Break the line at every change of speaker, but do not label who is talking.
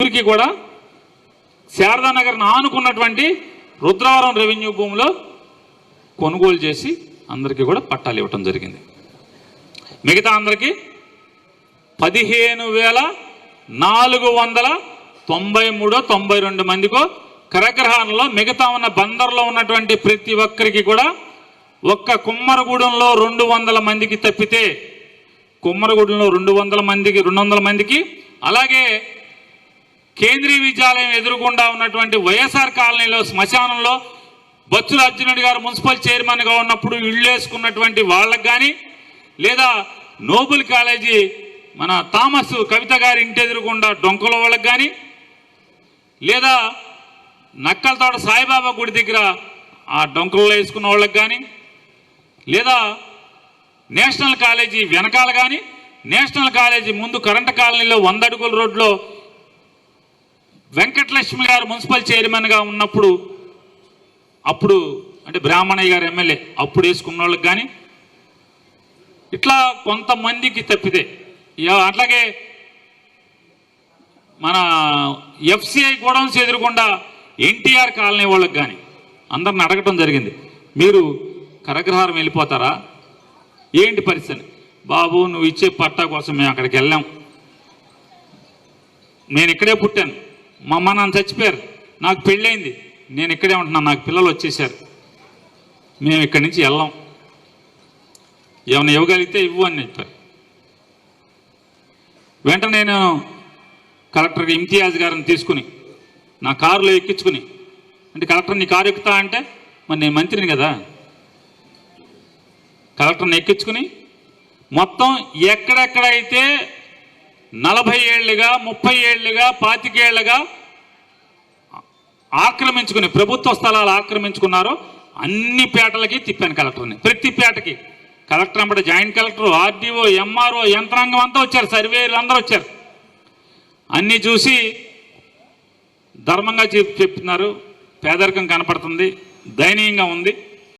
ఊరికి కూడా శారదానగర్ను ఆనుకున్నటువంటి రుద్రవరం రెవెన్యూ భూమిలో కొనుగోలు చేసి అందరికీ కూడా పట్టాలు ఇవ్వటం జరిగింది. మిగతా అందరికీ పదిహేను వేల నాలుగు వందల తొంభై మూడో తొంభై రెండు మందికో కరగ్రహాలలో మిగతా ఉన్న బందర్లో ఉన్నటువంటి ప్రతి ఒక్కరికి కూడా ఒక్క కుమ్మరగూడెంలో రెండు వందల మందికి తప్పితే కుమ్మరగూడెంలో రెండు వందల మందికి రెండు వందల మందికి అలాగే కేంద్రీయ విద్యాలయం ఎదురుగుండా ఉన్నటువంటి వైఎస్ఆర్ కాలనీలో శ్మశానంలో బొత్సుల అర్జునుడి గారు మున్సిపల్ చైర్మన్గా ఉన్నప్పుడు ఇళ్ళు వేసుకున్నటువంటి వాళ్ళకు కానీ లేదా నోబుల్ కాలేజీ మన థామస్ కవిత గారి ఇంటి ఎదురుగుండా డొంకల వాళ్ళకి కానీ లేదా నక్కలతోట సాయిబాబా గుడి దగ్గర ఆ డొంకలలో వేసుకున్న వాళ్ళకి కానీ లేదా నేషనల్ కాలేజీ వెనకాల కానీ నేషనల్ కాలేజీ ముందు కరెంట్ కాలనీలో వంద అడుగుల రోడ్లో వెంకటలక్ష్మి గారు మున్సిపల్ చైర్మన్గా ఉన్నప్పుడు అప్పుడు అంటే బ్రాహ్మణయ్య గారు ఎమ్మెల్యే అప్పుడు వేసుకున్న వాళ్ళకి కానీ ఇట్లా కొంతమందికి తప్పితే ఇక అట్లాగే మన ఎఫ్సిఐ గోడౌన్స్ ఎదురుకుండా ఎన్టీఆర్ కాలనీ వాళ్ళకి కానీ అందరిని అడగటం జరిగింది. మీరు కరగ్రహారం వెళ్ళిపోతారా? ఏంటి పరిస్థితి? బాబు నువ్వు ఇచ్చే పట్టా కోసం మేము అక్కడికి వెళ్ళాం. నేను ఇక్కడే పుట్టాను. మా అమ్మ నాన్న చచ్చిపోయారు. నాకు పెళ్ళైంది. నేను ఇక్కడే ఉంటున్నాను. నాకు పిల్లలు వచ్చేసారు మేము ఇక్కడి నుంచి వెళ్ళాం. ఏమైనా ఇవ్వగలిగితే ఇవ్వు అని చెప్పారు. వెంటనే నేను కలెక్టర్ ఇమ్తియాజ్ గారిని తీసుకుని నా కారులో ఎక్కించుకుని అంటే కలెక్టర్ నీ కారు ఎక్కుతా అంటే మరి నేను మంత్రిని కదా? కలెక్టర్ని ఎక్కించుకుని మొత్తం ఎక్కడెక్కడైతే నలభై ఏళ్ళుగా ముప్పై ఏళ్ళుగా పాతికేళ్ళుగా ఆక్రమించుకుని ప్రభుత్వ స్థలాలు ఆక్రమించుకున్నారో. అన్ని పేటలకి తిప్పాను కలెక్టర్ని. ప్రతి పేటకి. కలెక్టర్ అంబడి జాయింట్ కలెక్టర్ ఆర్డీఓ ఎంఆర్ఓ యంత్రాంగం అంతా వచ్చారు. సర్వేలు అందరూ వచ్చారు. అన్నీ చూసి ధర్మంగా చెప్తున్నారు పేదరికం కనపడుతుంది. దయనీయంగా ఉంది.